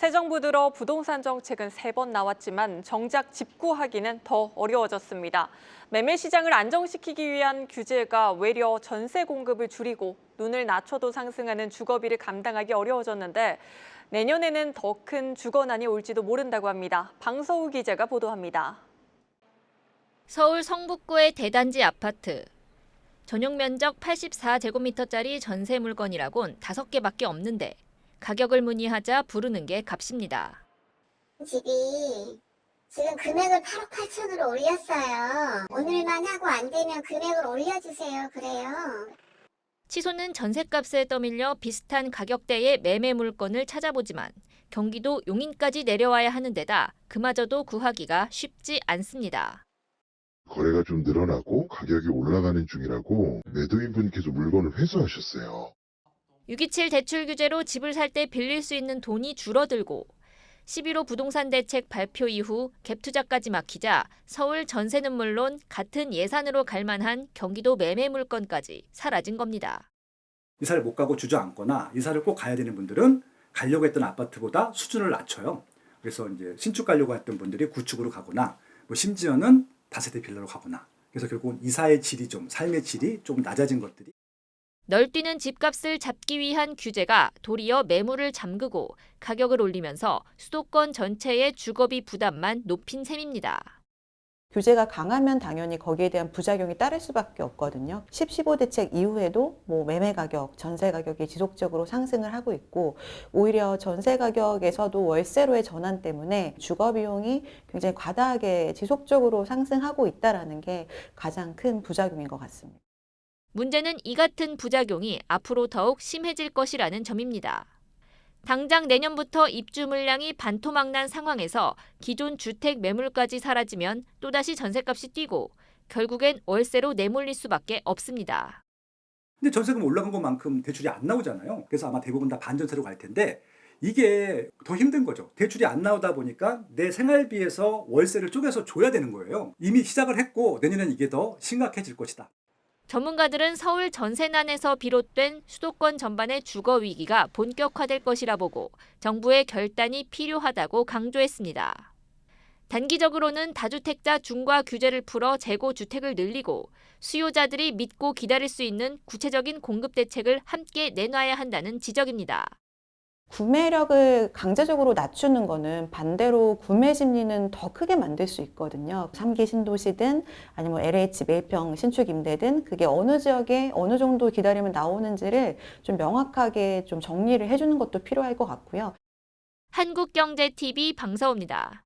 새 정부 들어 부동산 정책은 세 번 나왔지만 정작 집 구하기는 더 어려워졌습니다. 매매 시장을 안정시키기 위한 규제가 외려 전세 공급을 줄이고 눈을 낮춰도 상승하는 주거비를 감당하기 어려워졌는데 내년에는 더 큰 주거난이 올지도 모른다고 합니다. 방서우 기자가 보도합니다. 서울 성북구의 대단지 아파트. 전용 면적 84제곱미터짜리 전세 물건이라곤 5개밖에 없는데 가격을 문의하자 부르는 게 값입니다. 집이 지금 금액을 8억 8천으로 올렸어요. 오늘만 하고 안 되면 금액을 올려주세요. 그래요. 치소는 전세값에 떠밀려 비슷한 가격대의 매매 물건을 찾아보지만 경기도 용인까지 내려와야 하는 데다 그마저도 구하기가 쉽지 않습니다. 거래가 좀 늘어나고 가격이 올라가는 중이라고 매도인 분께서 물건을 회수하셨어요. 627 대출 규제로 집을 살 때 빌릴 수 있는 돈이 줄어들고 11호 부동산 대책 발표 이후 갭 투자까지 막히자 서울 전세는 물론 같은 예산으로 갈 만한 경기도 매매 물건까지 사라진 겁니다. 이사를 못 가고 주저앉거나 이사를 꼭 가야 되는 분들은 가려고 했던 아파트보다 수준을 낮춰요. 그래서 이제 신축 가려고 했던 분들이 구축으로 가거나 뭐 심지어는 다세대 빌라로 가거나 그래서 결국은 이사의 질이 좀 삶의 질이 좀 낮아진 것들이 널뛰는 집값을 잡기 위한 규제가 도리어 매물을 잠그고 가격을 올리면서 수도권 전체의 주거비 부담만 높인 셈입니다. 규제가 강하면 당연히 거기에 대한 부작용이 따를 수밖에 없거든요. 10, 15 대책 이후에도 뭐 매매 가격, 전세 가격이 지속적으로 상승을 하고 있고 오히려 전세 가격에서도 월세로의 전환 때문에 주거 비용이 굉장히 과다하게 지속적으로 상승하고 있다라는 게 가장 큰 부작용인 것 같습니다. 문제는 이 같은 부작용이 앞으로 더욱 심해질 것이라는 점입니다. 당장 내년부터 입주 물량이 반토막 난 상황에서 기존 주택 매물까지 사라지면 또다시 전세값이 뛰고 결국엔 월세로 내몰릴 수밖에 없습니다. 근데 전세금 올라간 것만큼 대출이 안 나오잖아요. 그래서 아마 대부분 다 반전세로 갈 텐데 이게 더 힘든 거죠. 대출이 안 나오다 보니까 내 생활비에서 월세를 쪼개서 줘야 되는 거예요. 이미 시작을 했고 내년엔 이게 더 심각해질 것이다. 전문가들은 서울 전세난에서 비롯된 수도권 전반의 주거 위기가 본격화될 것이라 보고 정부의 결단이 필요하다고 강조했습니다. 단기적으로는 다주택자 중과 규제를 풀어 재고 주택을 늘리고 수요자들이 믿고 기다릴 수 있는 구체적인 공급 대책을 함께 내놔야 한다는 지적입니다. 구매력을 강제적으로 낮추는 거는 반대로 구매 심리는 더 크게 만들 수 있거든요. 3기 신도시든 아니면 LH 매입형 신축 임대든 그게 어느 지역에 어느 정도 기다리면 나오는지를 좀 명확하게 좀 정리를 해주는 것도 필요할 것 같고요. 한국경제TV 방서우입니다.